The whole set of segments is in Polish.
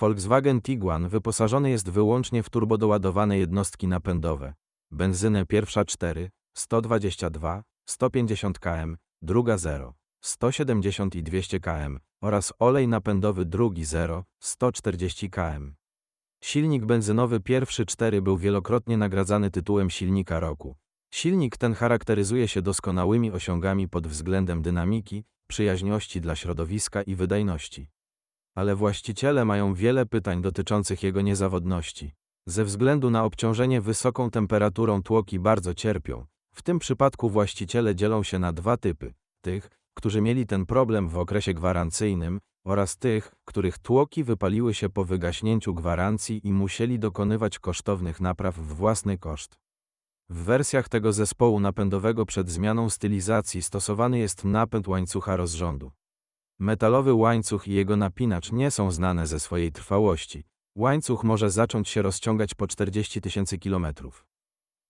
Volkswagen Tiguan wyposażony jest wyłącznie w turbodoładowane jednostki napędowe. Benzynę pierwsza 4, 122, 150 km, druga 0, 170 i 200 km oraz olej napędowy drugi 0, 140 km. Silnik benzynowy pierwszy 4 był wielokrotnie nagradzany tytułem silnika roku. Silnik ten charakteryzuje się doskonałymi osiągami pod względem dynamiki, przyjaźności dla środowiska i wydajności. Ale właściciele mają wiele pytań dotyczących jego niezawodności. Ze względu na obciążenie wysoką temperaturą tłoki bardzo cierpią. W tym przypadku właściciele dzielą się na dwa typy: tych, którzy mieli ten problem w okresie gwarancyjnym, oraz tych, których tłoki wypaliły się po wygaśnięciu gwarancji i musieli dokonywać kosztownych napraw w własny koszt. W wersjach tego zespołu napędowego przed zmianą stylizacji stosowany jest napęd łańcucha rozrządu. Metalowy łańcuch i jego napinacz nie są znane ze swojej trwałości. Łańcuch może zacząć się rozciągać po 40 tysięcy kilometrów.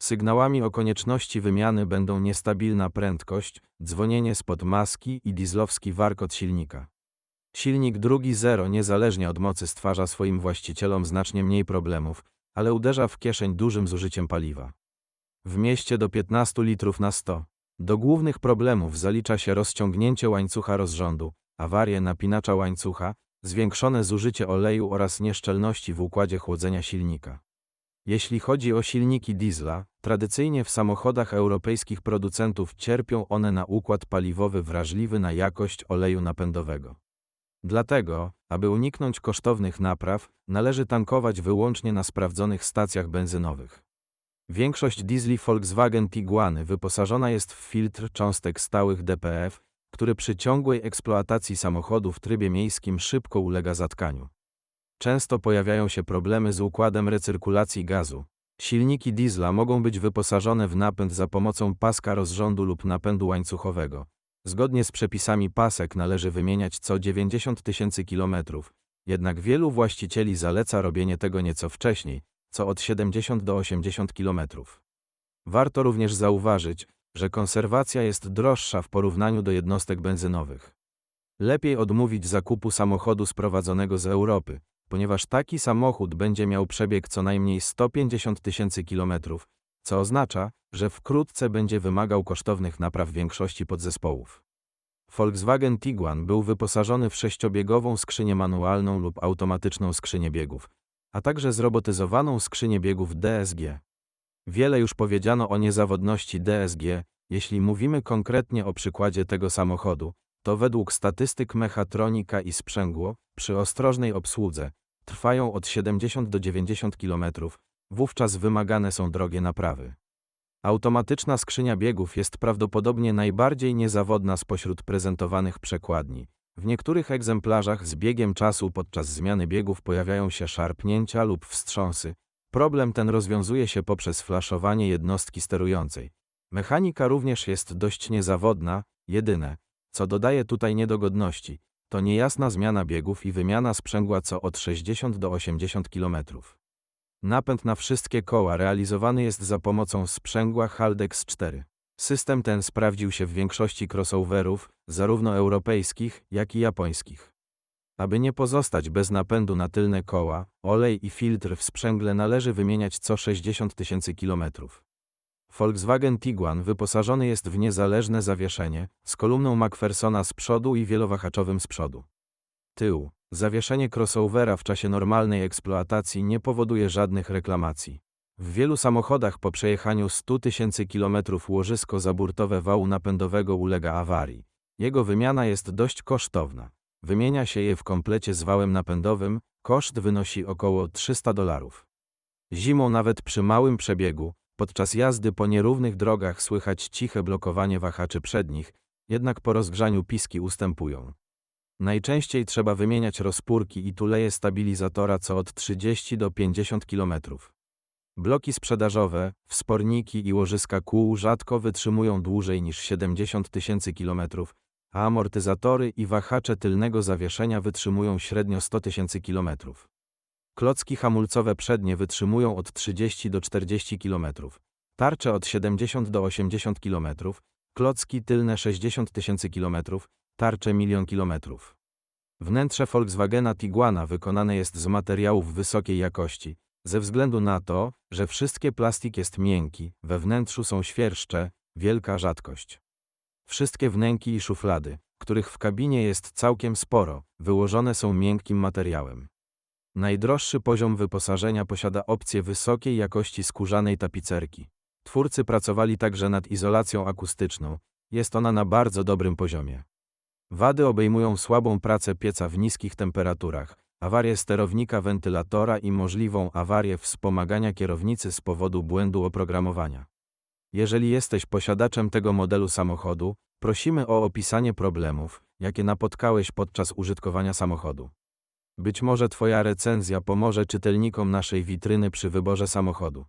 Sygnałami o konieczności wymiany będą niestabilna prędkość, dzwonienie spod maski i dieslowski warkot silnika. Silnik drugi zero niezależnie od mocy stwarza swoim właścicielom znacznie mniej problemów, ale uderza w kieszeń dużym zużyciem paliwa. W mieście do 15 litrów na 100. Do głównych problemów zalicza się rozciągnięcie łańcucha rozrządu, awarie napinacza łańcucha, zwiększone zużycie oleju oraz nieszczelności w układzie chłodzenia silnika. Jeśli chodzi o silniki diesla, tradycyjnie w samochodach europejskich producentów cierpią one na układ paliwowy wrażliwy na jakość oleju napędowego. Dlatego, aby uniknąć kosztownych napraw, należy tankować wyłącznie na sprawdzonych stacjach benzynowych. Większość diesli Volkswagen Tiguany wyposażona jest w filtr cząstek stałych DPF, który przy ciągłej eksploatacji samochodu w trybie miejskim szybko ulega zatkaniu. Często pojawiają się problemy z układem recyrkulacji gazu. Silniki diesla mogą być wyposażone w napęd za pomocą paska rozrządu lub napędu łańcuchowego. Zgodnie z przepisami pasek należy wymieniać co 90 tysięcy kilometrów, jednak wielu właścicieli zaleca robienie tego nieco wcześniej, co od 70 do 80 kilometrów. Warto również zauważyć, że konserwacja jest droższa w porównaniu do jednostek benzynowych. Lepiej odmówić zakupu samochodu sprowadzonego z Europy, ponieważ taki samochód będzie miał przebieg co najmniej 150 tysięcy kilometrów, co oznacza, że wkrótce będzie wymagał kosztownych napraw większości podzespołów. Volkswagen Tiguan był wyposażony w sześciobiegową skrzynię manualną lub automatyczną skrzynię biegów, a także zrobotyzowaną skrzynię biegów DSG. Wiele już powiedziano o niezawodności DSG, jeśli mówimy konkretnie o przykładzie tego samochodu, to według statystyk mechatronika i sprzęgło, przy ostrożnej obsłudze, trwają od 70 do 90 km, wówczas wymagane są drogie naprawy. Automatyczna skrzynia biegów jest prawdopodobnie najbardziej niezawodna spośród prezentowanych przekładni. W niektórych egzemplarzach z biegiem czasu podczas zmiany biegów pojawiają się szarpnięcia lub wstrząsy. Problem ten rozwiązuje się poprzez flaszowanie jednostki sterującej. Mechanika również jest dość niezawodna, jedyne, co dodaje tutaj niedogodności, to niejasna zmiana biegów i wymiana sprzęgła co od 60 do 80 km. Napęd na wszystkie koła realizowany jest za pomocą sprzęgła Haldex 4. System ten sprawdził się w większości crossoverów, zarówno europejskich, jak i japońskich. Aby nie pozostać bez napędu na tylne koła, olej i filtr w sprzęgle należy wymieniać co 60 tysięcy kilometrów. Volkswagen Tiguan wyposażony jest w niezależne zawieszenie, z kolumną McPhersona z przodu i wielowahaczowym z przodu. Tył. Zawieszenie crossovera w czasie normalnej eksploatacji nie powoduje żadnych reklamacji. W wielu samochodach po przejechaniu 100 tysięcy kilometrów łożysko zaburtowe wału napędowego ulega awarii. Jego wymiana jest dość kosztowna. Wymienia się je w komplecie z wałem napędowym, koszt wynosi około 300 dolarów. Zimą nawet przy małym przebiegu, podczas jazdy po nierównych drogach słychać ciche blokowanie wahaczy przednich, jednak po rozgrzaniu piski ustępują. Najczęściej trzeba wymieniać rozpórki i tuleje stabilizatora co od 30 do 50 km. Bloki sprzedażowe, wsporniki i łożyska kół rzadko wytrzymują dłużej niż 70 tysięcy kilometrów, a amortyzatory i wahacze tylnego zawieszenia wytrzymują średnio 100 tysięcy kilometrów. Klocki hamulcowe przednie wytrzymują od 30 do 40 km, tarcze od 70 do 80 km, klocki tylne 60 tysięcy km, tarcze milion kilometrów. Wnętrze Volkswagena Tiguana wykonane jest z materiałów wysokiej jakości, ze względu na to, że wszystkie plastik jest miękki, we wnętrzu są świerszcze, wielka rzadkość. Wszystkie wnęki i szuflady, których w kabinie jest całkiem sporo, wyłożone są miękkim materiałem. Najdroższy poziom wyposażenia posiada opcję wysokiej jakości skórzanej tapicerki. Twórcy pracowali także nad izolacją akustyczną, jest ona na bardzo dobrym poziomie. Wady obejmują słabą pracę pieca w niskich temperaturach, awarię sterownika wentylatora i możliwą awarię wspomagania kierownicy z powodu błędu oprogramowania. Jeżeli jesteś posiadaczem tego modelu samochodu, prosimy o opisanie problemów, jakie napotkałeś podczas użytkowania samochodu. Być może Twoja recenzja pomoże czytelnikom naszej witryny przy wyborze samochodu.